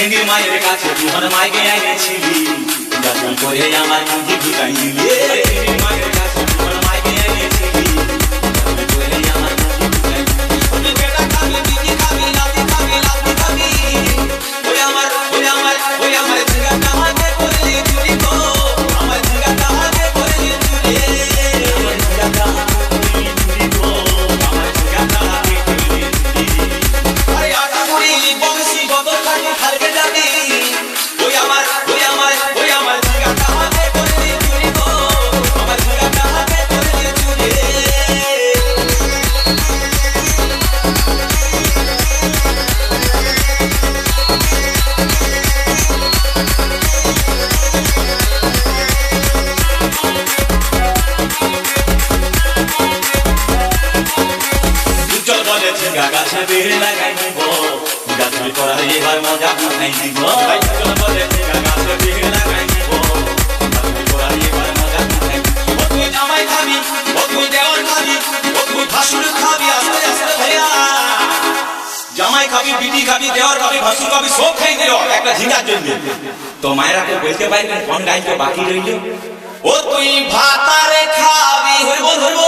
ভেঙে মায়ের কাছে তোর মাইকে এনেছিলি। যতন করে আমার মুখে ঢুকাইলি। বেড়ে লাগাই দিব গাছের করার এবার মজা উঠাই দিব উজ্জ্বল বলেছে গাগাছে বেড়ে লাগাই দিব গাছের করার এবার মজা উঠাই দিব বাকি রইল ও তুই ভাতারে খাবি, হইব হইব।